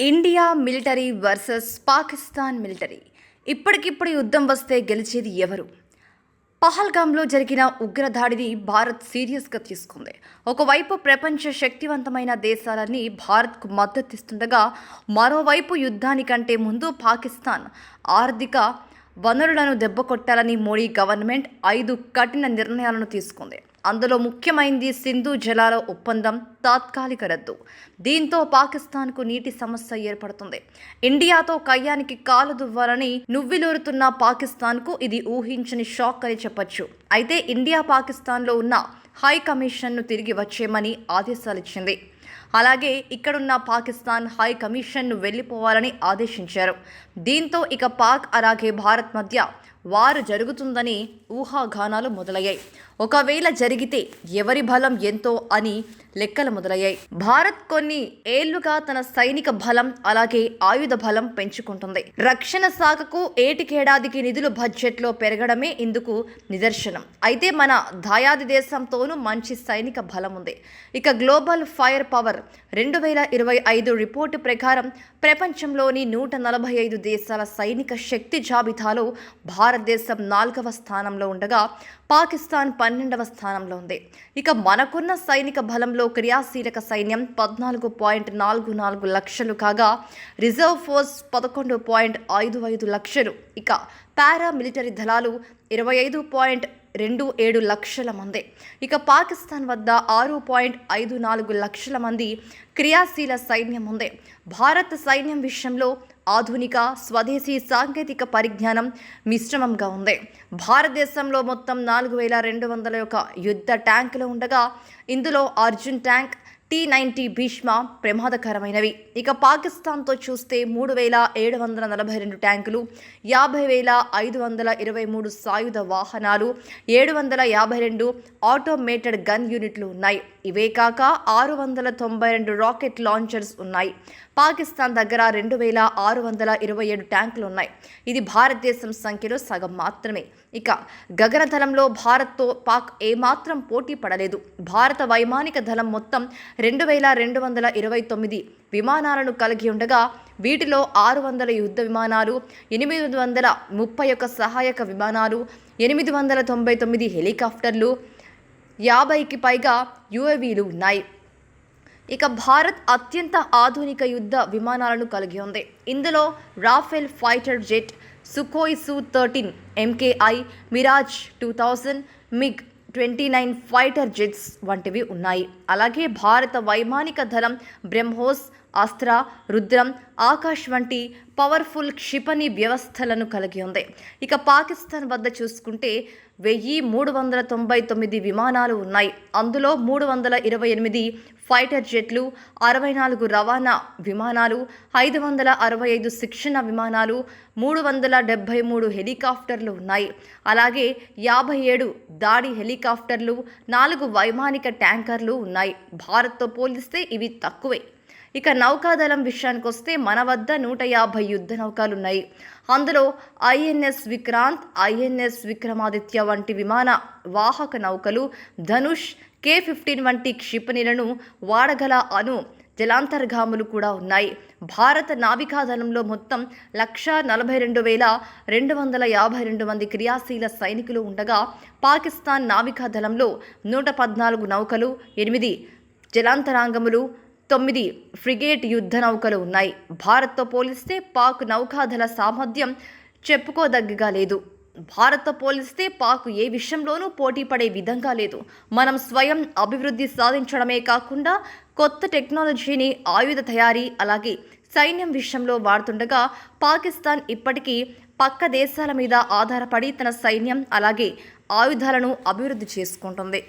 India military versus Pakistan military. ఇప్పటికిప్పుడు యుద్ధం వస్తే గెలిచేది ఎవరు? పహల్గామ్లో జరిగిన ఉగ్రదాడిని భారత్ సీరియస్గా తీసుకుంది. ఒకవైపు ప్రపంచ శక్తివంతమైన దేశాలన్నీ భారత్కు మద్దతిస్తుండగా మరోవైపు యుద్ధానికంటే ముందు పాకిస్తాన్ ఆర్థిక వనరులను దెబ్బకొట్టాలని మోడీ గవర్నమెంట్ ఐదు కఠిన నిర్ణయాలను తీసుకుంది. అందులో ముఖ్యమైనది సింధు జలాల ఒప్పందం తాత్కాలిక రద్దు. దీంతో పాకిస్తాన్కు నీటి సమస్య ఏర్పడుతుంది. ఇండియాతో కయ్యానికి కాలు దువ్వాలని నువ్విలూరుతున్న పాకిస్తాన్కు ఇది ఊహించని షాక్ అని చెప్పొచ్చు. అయితే ఇండియా పాకిస్తాన్లో ఉన్న హై కమిషన్ను తిరిగి వచ్చేయమని ఆదేశాలిచ్చింది అలాగే ఇక్కడున్న పాకిస్తాన్ హై కమిషన్ను వెళ్ళిపోవాలని ఆదేశించారు. దీంతో ఇక పాక్ అలాగే భారత్ మధ్య వారు జరుగుతుందని ఊహాగానాలు మొదలయ్యాయి. ఒకవేళ జరిగితే ఎవరి బలం ఎంతో అని లెక్కలు మొదలయ్యాయి. భారత్ కొన్ని ఏళ్ళుగా తన సైనిక బలం అలాగే ఆయుధ బలం పెంచుకుంటుంది. రక్షణ శాఖకు ఏటికేడాదికి నిధులు బడ్జెట్లో పెరగడమే ఇందుకు నిదర్శనం. అయితే మన దాయాది దేశంతోనూ మంచి సైనిక బలం ఉంది. ఇక గ్లోబల్ ఫైర్ పవర్ రెండు వేల ఇరవై ఐదు రిపోర్టు ప్రకారం ప్రపంచంలోని నూట నలభై ఐదు దేశాల సైనిక శక్తి జాబితాలో భారతదేశం నాలుగవ స్థానంలో ఉండగా పాకిస్తాన్ పన్నెండవ స్థానంలో ఉంది. ఇక మనకున్న సైనిక బలంలో క్రియాశీలక సైన్యం పద్నాలుగు పాయింట్ నాలుగు నాలుగు లక్షలు కాగా రిజర్వ్ ఫోర్స్ పదకొండు పాయింట్ ఐదు ఐదు లక్షలు. ఇక పారా మిలిటరీ దళాలు ఇరవై ఐదు పాయింట్ రెండు ఏడు లక్షల మంది. ఇక పాకిస్తాన్ వద్ద ఆరు పాయింట్ ఐదు నాలుగు లక్షల మంది క్రియాశీల సైన్యం ఉంది. భారత సైన్యం విషయంలో ఆధునిక స్వదేశీ సాంకేతిక పరిజ్ఞానం మిశ్రమంగా ఉంది. భారతదేశంలో మొత్తం నాలుగు వేల రెండు వందల యొక్క యుద్ధ ట్యాంకులు ఉండగా ఇందులో Arjun tank T ninety Bhishma ప్రమాదకరమైనవి. ఇక పాకిస్తాన్తో చూస్తే మూడు వేల ఏడు వందల నలభై రెండు ట్యాంకులు యాభై వేల ఐదు వందల ఇరవై మూడు సాయుధ వాహనాలు ఏడు వందల యాభై రెండు ఆటోమేటెడ్ గన్ యూనిట్లు ఉన్నాయి. ఇవే కాక ఆరు వందల తొంభై రెండు రాకెట్ లాంచర్స్ ఉన్నాయి. పాకిస్తాన్ దగ్గర రెండు వేల ఆరు వందల ఇరవై ఏడు ట్యాంకులు ఉన్నాయి. ఇది భారతదేశం సంఖ్యలో సగం మాత్రమే. ఇక గగనతలంలో భారత్తో పాక్ ఏమాత్రం పోటీ పడలేదు. భారత వైమానిక దళం మొత్తం రెండు వేల రెండు వందల ఇరవై తొమ్మిది విమానాలను కలిగి ఉండగా వీటిలో ఆరు వందల యుద్ధ విమానాలు ఎనిమిది వందల ముప్పై ఒక్క సహాయక విమానాలు ఎనిమిది వందల తొంభై తొమ్మిది హెలికాప్టర్లు యాభైకి పైగా యుఏవీలు ఉన్నాయి. ఇక భారత్ అత్యంత ఆధునిక యుద్ధ విమానాలను కలిగి ఉంది. ఇందులో Rafale fighter jet Sukhoi Su thirteen MKI Mirage two thousand MiG twenty nine fighter jets వంటివి ఉన్నాయి. అలాగే భారత వైమానిక దళం బ్రహ్మోస్ అస్త్ర రుద్రం ఆకాష్ వంటి పవర్ఫుల్ క్షిపణి వ్యవస్థలను కలిగి ఉంది. ఇక పాకిస్తాన్ వద్ద చూసుకుంటే వెయ్యి మూడు వందల తొంభై తొమ్మిది విమానాలు ఉన్నాయి. అందులో మూడు వందల ఇరవై ఎనిమిది ఫైటర్ జెట్లు అరవై నాలుగు రవాణా విమానాలు ఐదు వందల అరవై ఐదు శిక్షణ విమానాలు మూడు వందల డెబ్భై మూడు హెలికాప్టర్లు ఉన్నాయి. అలాగే యాభై ఏడు దాడి హెలికాప్టర్లు నాలుగు వైమానిక ట్యాంకర్లు ఉన్నాయి. భారత్తో పోలిస్తే ఇవి తక్కువే. ఇక నౌకాదళం విషయానికి వస్తే మన వద్ద నూట యాభై యుద్ధ నౌకలున్నాయి. అందులో ఐఎన్ఎస్ విక్రాంత్ ఐఎన్ఎస్ విక్రమాదిత్య వంటి విమాన వాహక నౌకలు ధనుష్ కే ఫిఫ్టీన్ వంటి క్షిపణిలను వాడగల అను జలాంతర్గాములు కూడా ఉన్నాయి. భారత నావికాదళంలో మొత్తం లక్ష నలభై రెండు వేల రెండు వందల యాభై రెండు మంది క్రియాశీల సైనికులు ఉండగా పాకిస్తాన్ నావికాదళంలో నూట పద్నాలుగు నౌకలు ఎనిమిది జలాంతరాంగములు తొమ్మిది ఫ్రిగేట్ యుద్ధ నౌకలు ఉన్నాయి. భారత్తో పోలిస్తే పాక్ నౌకాదళ సామర్థ్యం చెప్పుకోదగ్గగా లేదు. భారత్తో పోలిస్తే పాక్ ఏ విషయంలోనూ పోటీ పడే విధంగా లేదు. మనం స్వయం అభివృద్ధి సాధించడమే కాకుండా కొత్త టెక్నాలజీని ఆయుధ తయారీ అలాగే సైన్యం విషయంలో వాడుతుండగా పాకిస్తాన్ ఇప్పటికీ పక్క దేశాల మీద ఆధారపడి తన సైన్యం అలాగే ఆయుధాలను అభివృద్ధి చేసుకుంటుంది.